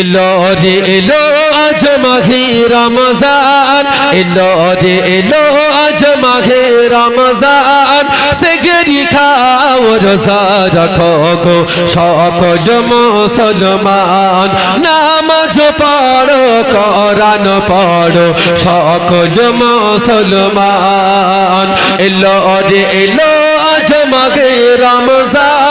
এলো রে এলো আজ মাঘে রমজান। এলো রে এলো আজ মাঘে রমজান। সেগরি খাও, রোজা রাখো গো সকল মুসলমান। নামাজ পড়ো, কোরআন পড়ো, সকল মুসলমান। এলো রে এলো আজ মাঘে রমজান।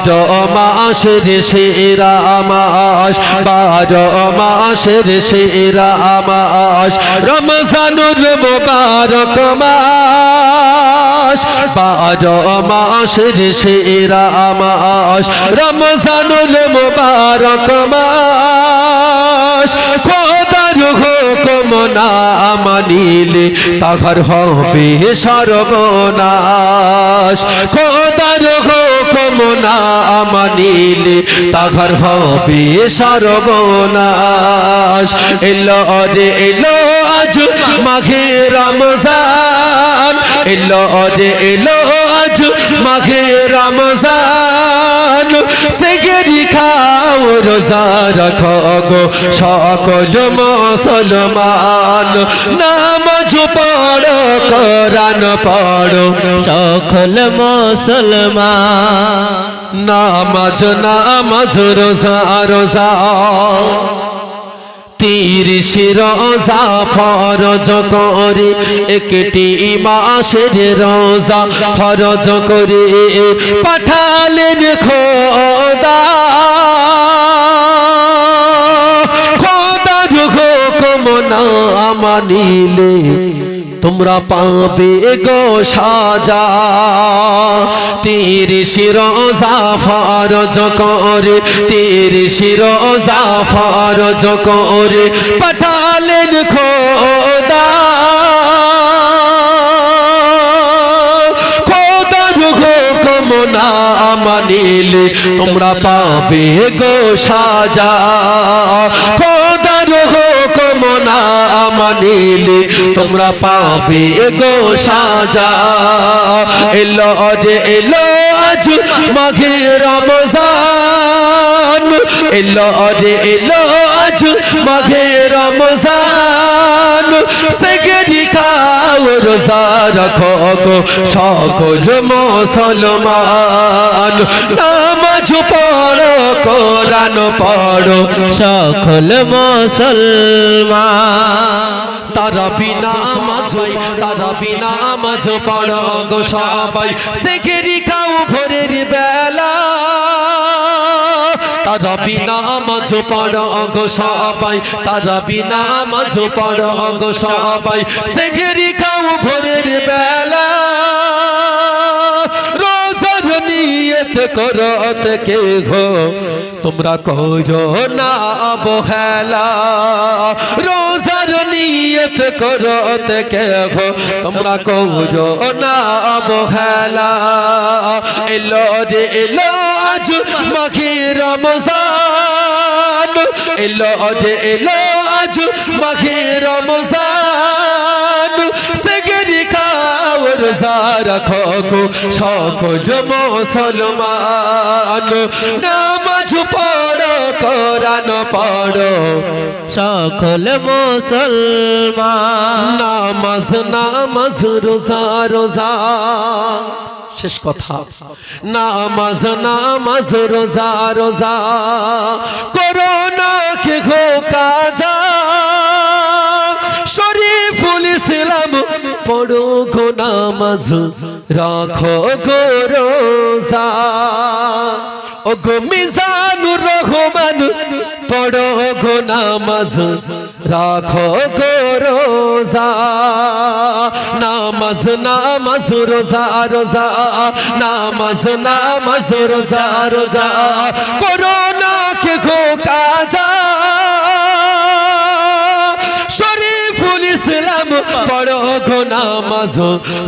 বারো মাসের সেরা মাস বারো মাসের সেরা রমজানুর মুবারক মাস রমজানুর মুবারক মাস মানিলে তাহার হবে সর্বনাশ। হুকুম না মানিলে তাহার হবে সর্বনাশ। এলো রে এলো আজ মাঘে রমজান। এলো রে এলো আজ মাঘে রোজা গো সকল মুসলমান। নাম পড়ো কোরআন পড়ো সকল মুসলমান। নামাজ নামাজ রোজা রোজা। তিরিশ রোজা ফরজ করে, একটি মাসের রোজা ফরজ করে। পাঠালেন খোদা খোদা যুগ কমনা মানিলে তোমরা পাবে গো সাজা। তিরিশ রোজা ফরজ করে, তিরিশ রোজা ফরজ করে, পাঠালেন খোদা। না মানিলে তোমরা পাবে গো সাজা। খোদার হুকুম না মানিলে তোমরা পাবে গো সাজা। এলো যে এলো আজ মাঘে রমজান। এলো যে এলো আজ মাঘে রমজান। সেগরি খাও রোজা রাখো গো সকল মুসলমান নামাজ পড়ো কোরআন পড়ো সকল মুসলমান তারা বিনা মাঝ তারা বিনা মাঝ পড়ো গো সবাই সেগরি খাও ভোরের বেলা তারা বিনা মাঝ পড়ো গো সবাই, তারা বিনা মাঝ পড়ো গো সবাই। সেগরি খাও ভোরের বেলা, রোজার নিয়ত করো কে ঘো, তোমরা করো না অবহেলা। রোজার নিয়ত করো কে ঘো, তোমরা করো না অবহেলা। এলো রে, এলো আজ মাঘে রমজান। এলো রে এলো আজ মাঘে রমজান। সেগরি খাও রোজা রাখো গো সকল মুসলমান। নামাজ পড়ো কোরআন পড়ো। সকল মুসলমান। নামাজ নামাজ রোজা রোজা। শেষ কথা। নামাজ নামাজ, রোজা রোজা। করোনা কে ঘো কাজা শরীফুল ইসলাম, পড়ো গো নামাজ, রাখো গো রোজা। ও গো মিজানুর রহমান, পড়ো গো নামাজ, রাখো গো রোজা, নামাজ নামাজ, রোজা রোজা, নামাজ নামাজ, রোজা রোজা। করোনা কে গো কাজা শরীফুল ইসলাম, পড়ো গো নামাজ,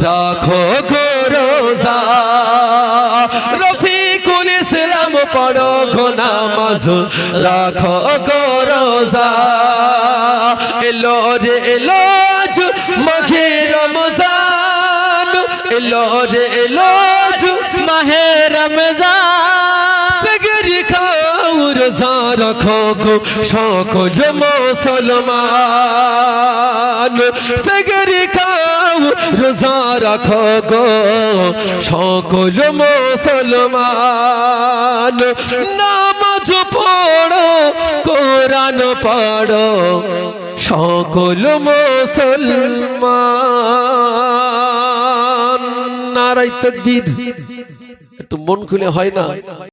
রাখো গো রোজা। ইসলাম পড়ো গো নামাজ রাখো গো রোজা। এলো রে, এলো আজ মাঘে রমজান। এলো রে, এলো আজ মাহে রমজান। রোজা রাখো গো সকল মুসলমান। সেগরি খাও রোজা রাখো গো। সকল মুসলমান, নামাজ পড়ো, কোরআন পড়ো। সকল মুসলমান। নারাই তকবীর। একটু মন খুলে হয় না?